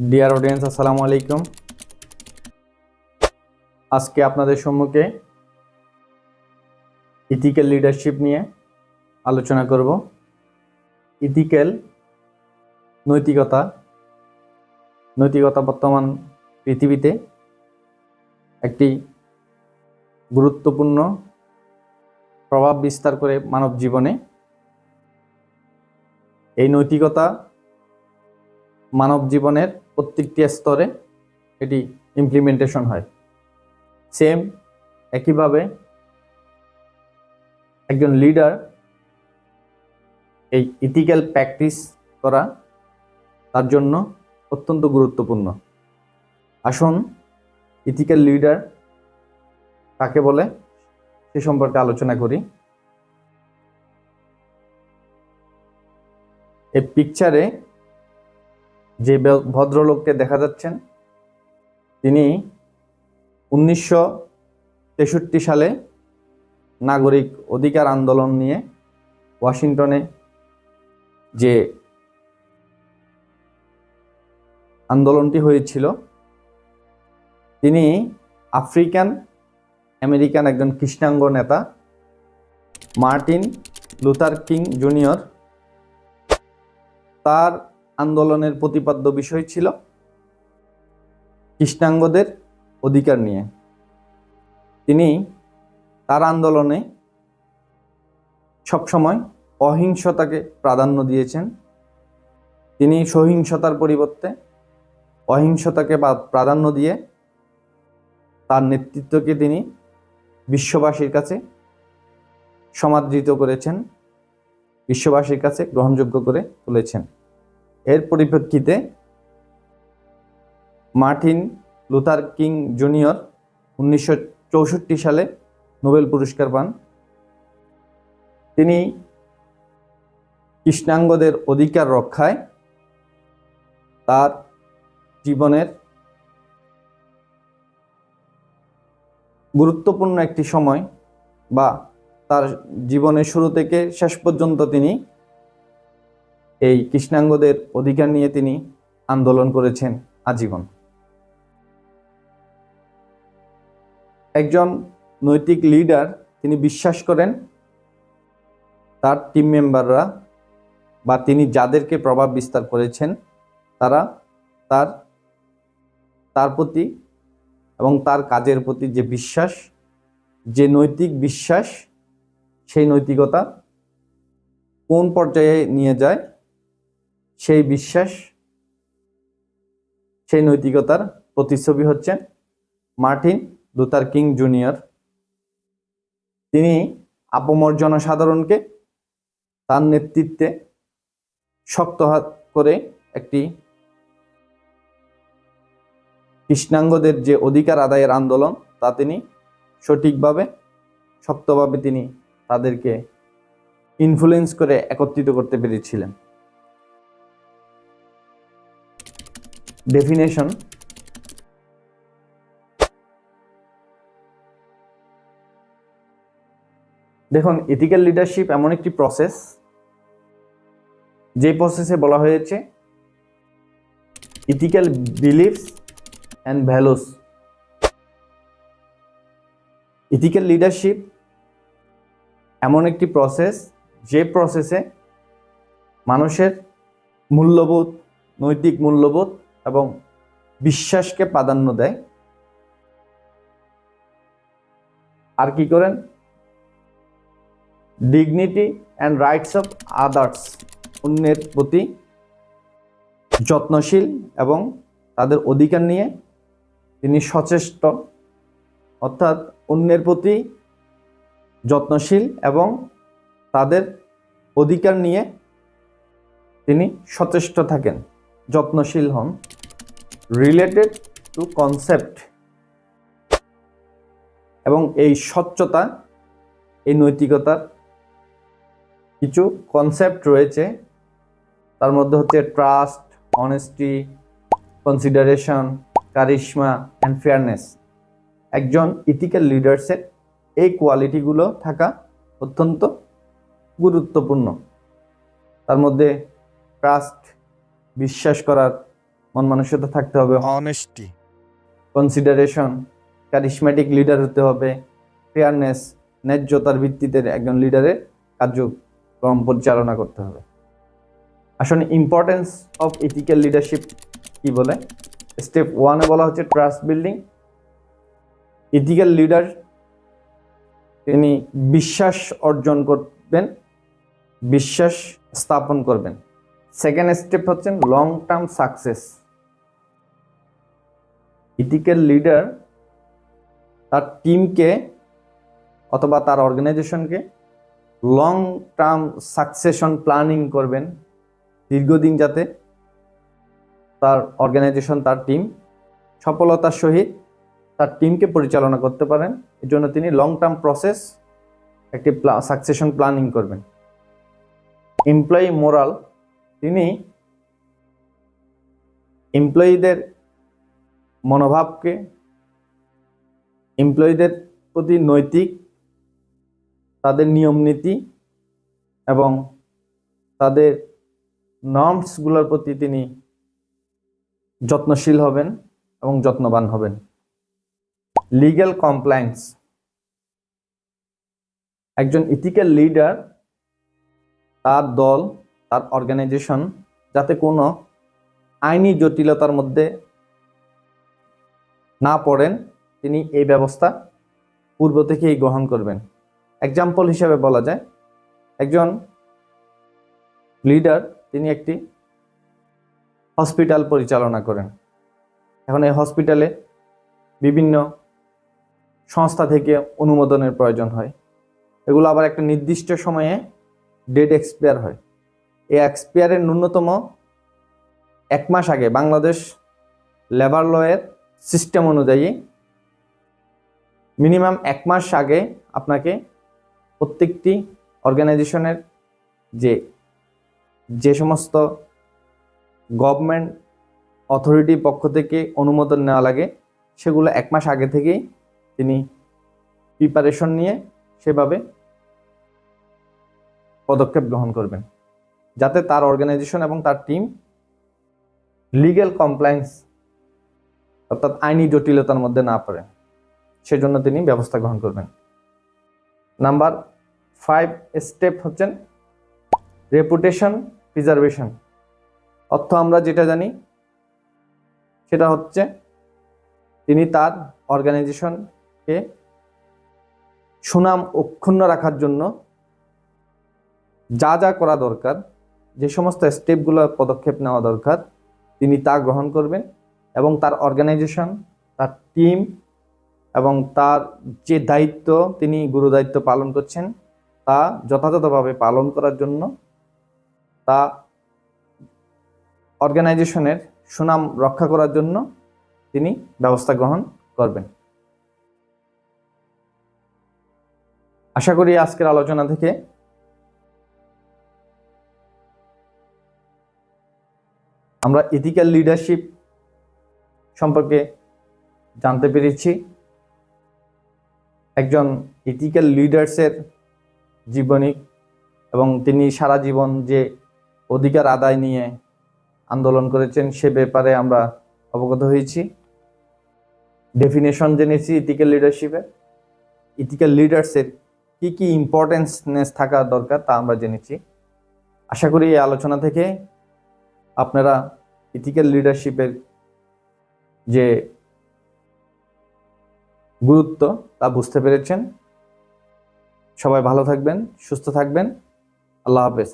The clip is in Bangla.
ডিয়ার অডিয়েন্স আসসালামু আলাইকুম আজকে আপনাদের সম্মুখে ইথিক্যাল লিডারশিপ নিয়ে আলোচনা করব। ইথিক্যাল নৈতিকতা নৈতিকতা বর্তমান পৃথিবীতে একটি গুরুত্বপূর্ণ প্রভাব বিস্তার করে মানব জীবনে। এই নৈতিকতা মানব জীবনের প্রত্যেকটি স্তরে এটি ইমপ্লিমেন্টেশন হয়। সেম একইভাবে একজন লিডার এই ইথিক্যাল প্র্যাকটিস করা তার জন্য অত্যন্ত গুরুত্বপূর্ণ। আসুন ইথিক্যাল লিডার কাকে বলে? সে সম্পর্কে আলোচনা করি। এই পিকচারে যে ভদ্রলোককে দেখা যাচ্ছেন, তিনি উনিশশো তেষট্টি সালে নাগরিক অধিকার আন্দোলন নিয়ে ওয়াশিংটনে যে আন্দোলনটি হয়েছিল, তিনি আফ্রিকান আমেরিকান একজন কৃষ্ণাঙ্গ নেতা, মার্টিন লুথার কিং জুনিয়র। তার আন্দোলনের প্রতিপাদ্য বিষয় ছিল কৃষ্ণাঙ্গদের অধিকার নিয়ে। তিনি তার আন্দোলনে সবসময় অহিংসতাকে প্রাধান্য দিয়েছেন। তিনি সহিংসতার পরিবর্তে অহিংসতাকে প্রাধান্য দিয়ে তার নেতৃত্বকে তিনি বিশ্ববাসীর কাছে সমাদৃত করেছেন, বিশ্ববাসীর কাছে গ্রহণযোগ্য করে তুলেছেন। এর পরিপ্রেক্ষিতে মার্টিন লুথার কিং জুনিয়র উনিশশো চৌষট্টি সালে নোবেল পুরস্কার পান। তিনি কৃষ্ণাঙ্গদের অধিকার রক্ষায় তার জীবনের গুরুত্বপূর্ণ একটি সময় বা তার জীবনের শুরু থেকে শেষ পর্যন্ত তিনি এই কৃষ্ণাঙ্গদের অধিকার নিয়ে তিনি আন্দোলন করেছেন আজীবন। একজন নৈতিক লিডার তিনি বিশ্বাস করেন, তার টিম মেম্বাররা বা তিনি যাদেরকে প্রভাব বিস্তার করেছেন, তারা তার তার প্রতি এবং তার কাজের প্রতি যে বিশ্বাস, যে নৈতিক বিশ্বাস, সেই নৈতিকতা কোন পর্যায়ে নিয়ে যায়, সেই বিশ্বাস, সেই নৈতিকতার প্রতিচ্ছবি হচ্ছেন মার্টিন লুথার কিং জুনিয়র। তিনি আপমর জনসাধারণকে তার নেতৃত্বে শক্ত হাত করে একটি কৃষ্ণাঙ্গদের যে অধিকার আদায়ের আন্দোলন, তা তিনি সঠিকভাবে, শক্তভাবে তিনি তাদেরকে ইনফ্লুয়েন্স করে একত্রিত করতে পেরেছিলেন। ডেফিনেশন দেখুন ইথিক্যাল লিডারশিপ এমন একটি প্রসেস যে প্রসেসে বলা হয়েছে ethical beliefs and values ethical leadership এমন একটি প্রসেস যে প্রসেসে মানুষের মূল্যবোধ, নৈতিক মূল্যবোধ এবং বিশ্বাসকে প্রাধান্য দেয়। আর কি করেন? Dignity and rights of others অন্যের প্রতি যত্নশীল এবং তাদের অধিকার নিয়ে তিনি সচেষ্ট, অর্থাৎ অন্যের প্রতি যত্নশীল এবং তাদের অধিকার নিয়ে তিনি সচেষ্ট থাকেন, যত্নশীল হন। রিলেটেড টু কনসেপ্ট এবং এই স্বচ্ছতা, এই নৈতিকতার কিছু কনসেপ্ট রয়েছে। তার মধ্যে হচ্ছে trust honesty consideration charisma and fairness একজন ইথিক্যাল লিডার্সের এই কোয়ালিটিগুলো থাকা অত্যন্ত গুরুত্বপূর্ণ। তার মধ্যে ট্রাস্ট বিশ্বাস করার মন মানসিকতা থাকতে হবে। Honesty, কনসিডারেশন কারিশমেটিক লিডার হতে হবে। ফেয়ারনেস ন্যায্যতার ভিত্তিতে একজন লিডারের কার্যক্রম পরিচালনা করতে হবে। আসলে ইম্পর্টেন্স অফ ইথিক্যাল লিডারশিপ কি বলে? স্টেপ ওয়ানে বলা হচ্ছে ট্রাস্ট বিল্ডিং। ইথিক্যাল লিডার, তিনি বিশ্বাস অর্জন করবেন, বিশ্বাস স্থাপন করবেন। সেকেন্ড স্টেপ হচ্ছেন long term success. Ethical leader তার টিমকে অথবা তার অর্গানাইজেশনকে লং টার্ম সাকসেশন প্ল্যানিং করবেন, দীর্ঘদিন যাতে তার অর্গানাইজেশন তার টিম সফলতার সহিত তার টিমকে পরিচালনা করতে পারেন। এর জন্য তিনি লং টার্ম প্রসেস একটি সাকসেশন প্ল্যানিং করবেন। এমপ্লয়ি মোরাল তিনি এমপ্লয়ীদের মনোভাবকে এমপ্লয়ীদের প্রতি নৈতিক তাদের নিয়ম নীতি এবং তাদের নর্মসগুলোর প্রতি তিনি যত্নশীল হবেন এবং যত্নবান হবেন। লিগ্যাল কমপ্লায়েন্স একজন ইথিক্যাল লিডার তার দল, তার অর্গানাইজেশন যাতে কোনো আইনি জটিলতার মধ্যে না পড়েন, তিনি এই ব্যবস্থা পূর্ব থেকেই গ্রহণ করবেন। এক্সাম্পল হিসাবে বলা যায়, একজন লিডার তিনি একটি হসপিটাল পরিচালনা করেন। এখন এই হসপিটালে বিভিন্ন সংস্থা থেকে অনুমোদনের প্রয়োজন হয়। এগুলো আবার একটা নির্দিষ্ট সময়ে ডেট এক্সপায়ার হয়। এই এক্সপায়ারের ন্যূনতম এক মাস আগে বাংলাদেশ লেবার লয়ের সিস্টেম অনুযায়ী মিনিমাম এক মাস আগে আপনাকে প্রত্যেকটি অর্গানাইজেশনের যে যে সমস্ত গভর্নমেন্ট অথরিটির পক্ষ থেকে অনুমোদন নেওয়া লাগে, সেগুলো এক মাস আগে থেকেই তিনি প্রিপারেশন নিয়ে সেভাবে পদক্ষেপ গ্রহণ করবেন। যাতে তার অর্গানাইজেশন এবং তার টিম লিগ্যাল কমপ্লায়েন্স অর্থাৎ আইনি জটিলতার মধ্যে না পড়ে, সেজন্য তিনি ব্যবস্থা গ্রহণ করবেন। নাম্বার ফাইভ স্টেপ হচ্ছেন রেপুটেশন প্রিজার্ভেশন অর্থ আমরা যেটা জানি, সেটা হচ্ছে তিনি তার অর্গানাইজেশনকে সুনাম অক্ষুণ্ণ রাখার জন্য যা যা করা দরকার, যে সমস্ত স্টেপগুলো পদক্ষেপ নেওয়া দরকার, তিনি তা গ্রহণ করবেন এবং তার অর্গানাইজেশন, তার টিম এবং তার যে দায়িত্ব তিনি গুরু দায়িত্ব পালন করছেন, তা যথাযথভাবে পালন করার জন্য তা অর্গানাইজেশনের সুনাম রক্ষা করার জন্য তিনি ব্যবস্থা গ্রহণ করবেন। আশা করি আজকের আলোচনা থেকে আমরা ইথিক্যাল লিডারশিপ সম্পর্কে জানতে পেরেছি। একজন ইথিক্যাল লিডার্সের জীবনী এবং তিনি সারা জীবন যে অধিকার আদায় নিয়ে আন্দোলন করেছেন, সে ব্যাপারে আমরা অবগত হয়েছি। ডেফিনেশন জেনেছি ইথিক্যাল লিডারশিপের ইথিক্যাল লিডার্সের কি কি ইম্পর্টেন্সনেস থাকা দরকার তা আমরা জেনেছি। আশা করি এই আলোচনা থেকে আপনারা ইথিক্যাল লিডারশিপের যে গুরুত্ব তা বুঝতে পেরেছেন। সবাই ভালো থাকবেন, সুস্থ থাকবেন। আল্লাহ হাফেজ।